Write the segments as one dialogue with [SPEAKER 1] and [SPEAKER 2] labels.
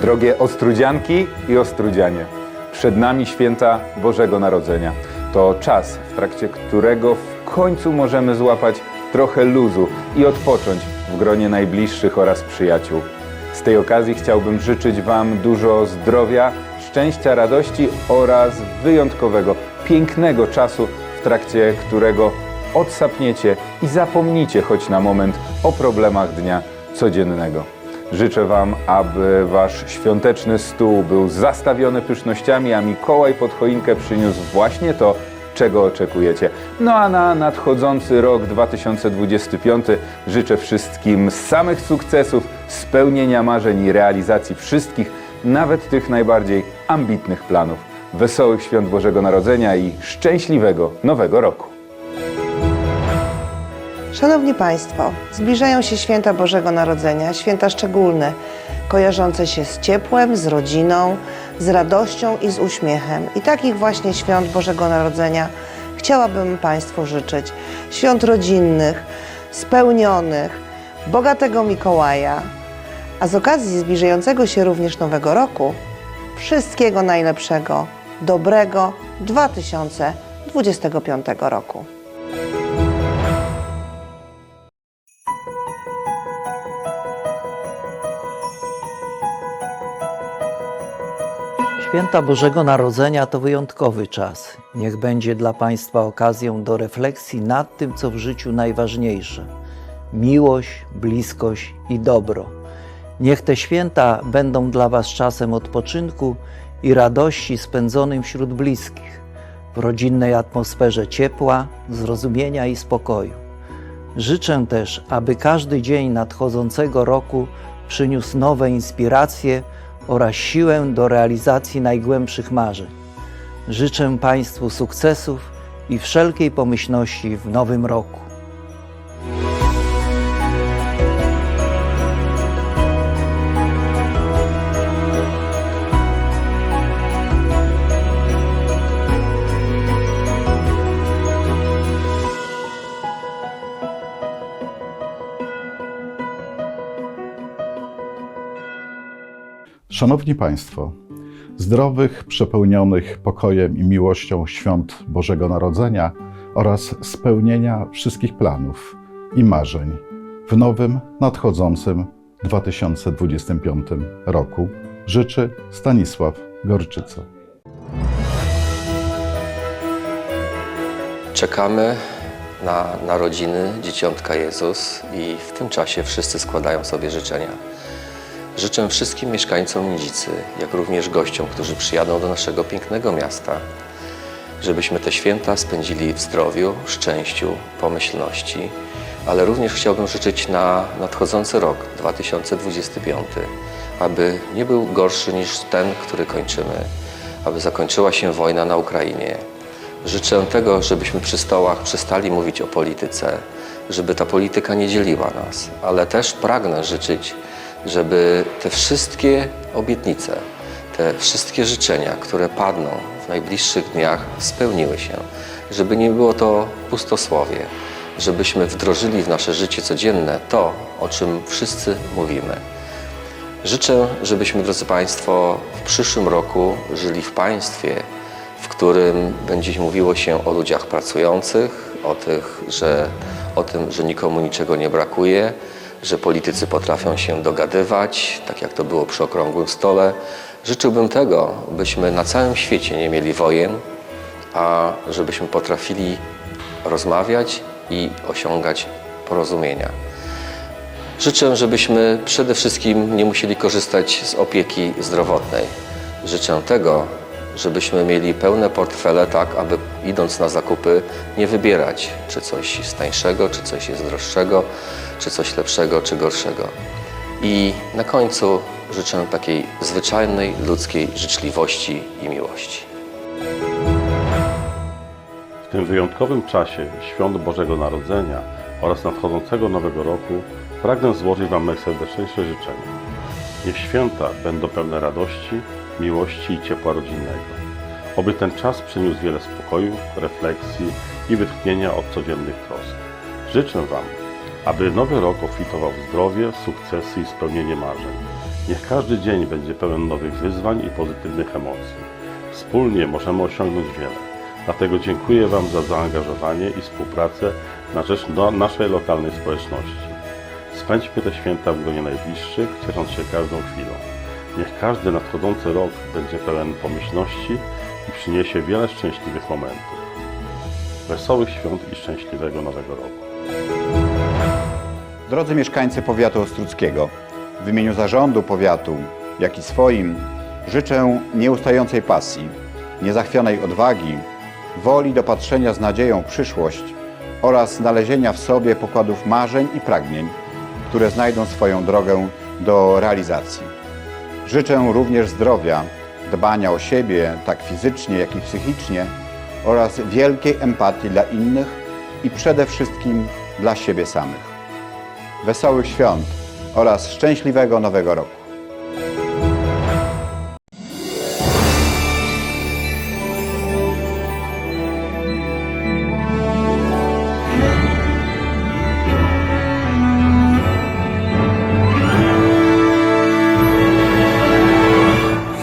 [SPEAKER 1] Drogie Ostrudzianki i Ostrudzianie, przed nami święta Bożego Narodzenia. To czas, w trakcie którego w końcu możemy złapać trochę luzu i odpocząć w gronie najbliższych oraz przyjaciół. Z tej okazji chciałbym życzyć Wam dużo zdrowia, szczęścia, radości oraz wyjątkowego, pięknego czasu, w trakcie którego odsapniecie i zapomnicie choć na moment o problemach dnia codziennego. Życzę Wam, aby Wasz świąteczny stół był zastawiony pysznościami, a Mikołaj pod choinkę przyniósł właśnie to, czego oczekujecie. No a na nadchodzący rok 2025 życzę wszystkim samych sukcesów, spełnienia marzeń i realizacji wszystkich, nawet tych najbardziej ambitnych planów. Wesołych świąt Bożego Narodzenia i szczęśliwego Nowego Roku!
[SPEAKER 2] Szanowni Państwo, zbliżają się święta Bożego Narodzenia, święta szczególne, kojarzące się z ciepłem, z rodziną, z radością i z uśmiechem. I takich właśnie świąt Bożego Narodzenia chciałabym Państwu życzyć. Świąt rodzinnych, spełnionych, bogatego Mikołaja, a z okazji zbliżającego się również Nowego Roku, wszystkiego najlepszego, dobrego 2025 roku.
[SPEAKER 3] Święta Bożego Narodzenia to wyjątkowy czas. Niech będzie dla Państwa okazją do refleksji nad tym, co w życiu najważniejsze: miłość, bliskość i dobro. Niech te święta będą dla Was czasem odpoczynku i radości spędzonym wśród bliskich, w rodzinnej atmosferze ciepła, zrozumienia i spokoju. Życzę też, aby każdy dzień nadchodzącego roku przyniósł nowe inspiracje oraz siłę do realizacji najgłębszych marzeń. Życzę Państwu sukcesów i wszelkiej pomyślności w nowym roku.
[SPEAKER 4] Szanowni Państwo, zdrowych, przepełnionych pokojem i miłością świąt Bożego Narodzenia oraz spełnienia wszystkich planów i marzeń w nowym, nadchodzącym 2025 roku życzy Stanisław Gorczyca.
[SPEAKER 5] Czekamy na narodziny Dzieciątka Jezus i w tym czasie wszyscy składają sobie życzenia. Życzę wszystkim mieszkańcom Nidzicy, jak również gościom, którzy przyjadą do naszego pięknego miasta, żebyśmy te święta spędzili w zdrowiu, szczęściu, pomyślności, ale również chciałbym życzyć na nadchodzący rok 2025, aby nie był gorszy niż ten, który kończymy, aby zakończyła się wojna na Ukrainie, Życzę tego, żebyśmy przy stołach przestali mówić o polityce, żeby ta polityka nie dzieliła nas, ale też pragnę życzyć, żeby te wszystkie obietnice, te wszystkie życzenia, które padną w najbliższych dniach, spełniły się. Żeby nie było to pustosłowie, żebyśmy wdrożyli w nasze życie codzienne to, o czym wszyscy mówimy. Życzę, żebyśmy, drodzy Państwo, w przyszłym roku żyli w państwie, w którym będzie mówiło się o ludziach pracujących, o, tych, że, o tym, że nikomu niczego nie brakuje, że politycy potrafią się dogadywać, tak jak to było przy okrągłym stole. Życzyłbym tego, byśmy na całym świecie nie mieli wojen, a żebyśmy potrafili rozmawiać i osiągać porozumienia. Życzę, żebyśmy przede wszystkim nie musieli korzystać z opieki zdrowotnej. Życzę tego, żebyśmy mieli pełne portfele, tak aby idąc na zakupy nie wybierać, czy coś jest tańszego, czy coś jest droższego, czy coś lepszego, czy gorszego. I na końcu życzę takiej zwyczajnej ludzkiej życzliwości i miłości.
[SPEAKER 6] W tym wyjątkowym czasie świąt Bożego Narodzenia oraz nadchodzącego Nowego Roku pragnę złożyć Wam najserdeczniejsze życzenia. Niech święta będą pełne radości, miłości i ciepła rodzinnego. Oby ten czas przyniósł wiele spokoju, refleksji i wytchnienia od codziennych trosk. Życzę Wam, aby nowy rok obfitował w zdrowie, sukcesy i spełnienie marzeń. Niech każdy dzień będzie pełen nowych wyzwań i pozytywnych emocji. Wspólnie możemy osiągnąć wiele. Dlatego dziękuję Wam za zaangażowanie i współpracę na rzecz naszej lokalnej społeczności. Spędźmy te święta w gronie najbliższych, ciesząc się każdą chwilą. Niech każdy nadchodzący rok będzie pełen pomyślności i przyniesie wiele szczęśliwych momentów. Wesołych świąt i szczęśliwego Nowego Roku.
[SPEAKER 7] Drodzy mieszkańcy powiatu ostruckiego, w imieniu zarządu powiatu, jak i swoim, życzę nieustającej pasji, niezachwianej odwagi, woli do patrzenia z nadzieją w przyszłość oraz znalezienia w sobie pokładów marzeń i pragnień, które znajdą swoją drogę do realizacji. Życzę również zdrowia, dbania o siebie, tak fizycznie, jak i psychicznie, oraz wielkiej empatii dla innych i przede wszystkim dla siebie samych. Wesołych świąt oraz szczęśliwego Nowego Roku.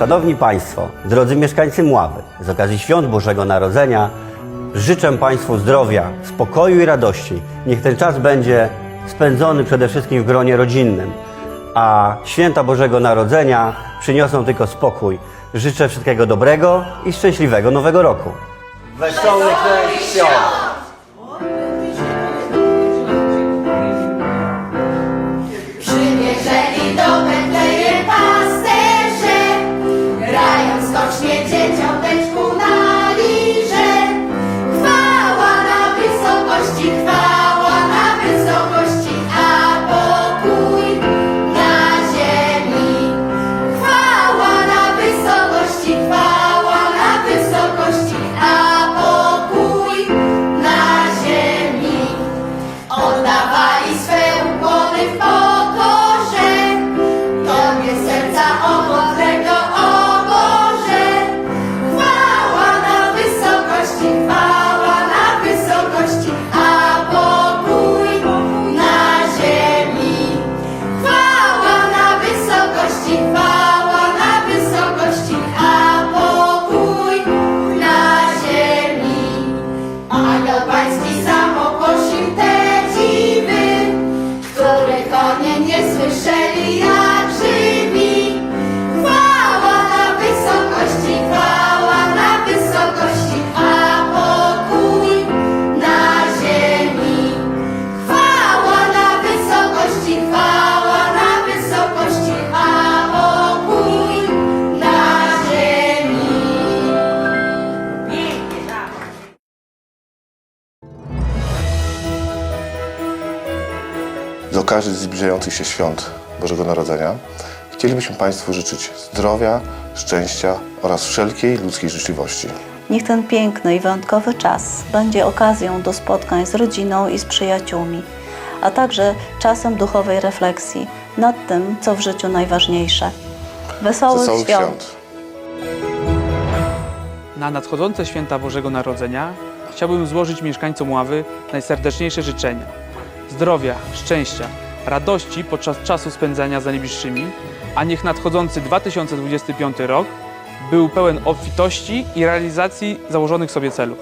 [SPEAKER 8] Szanowni Państwo, drodzy mieszkańcy Mławy, z okazji Świąt Bożego Narodzenia życzę Państwu zdrowia, spokoju i radości. Niech ten czas będzie spędzony przede wszystkim w gronie rodzinnym, a Święta Bożego Narodzenia przyniosą tylko spokój. Życzę wszystkiego dobrego i szczęśliwego Nowego Roku. Wesołych świąt!
[SPEAKER 9] Z okazji zbliżających się świąt Bożego Narodzenia chcielibyśmy Państwu życzyć zdrowia, szczęścia oraz wszelkiej ludzkiej życzliwości.
[SPEAKER 10] Niech ten piękny i wyjątkowy czas będzie okazją do spotkań z rodziną i z przyjaciółmi, a także czasem duchowej refleksji nad tym, co w życiu najważniejsze. Wesołych,
[SPEAKER 9] Wesołych
[SPEAKER 10] świąt!
[SPEAKER 9] świąt!
[SPEAKER 11] Na nadchodzące święta Bożego Narodzenia chciałbym złożyć mieszkańcom Ławy najserdeczniejsze życzenia. Zdrowia, szczęścia, radości podczas czasu spędzania z najbliższymi, a niech nadchodzący 2025 rok był pełen obfitości i realizacji założonych sobie celów.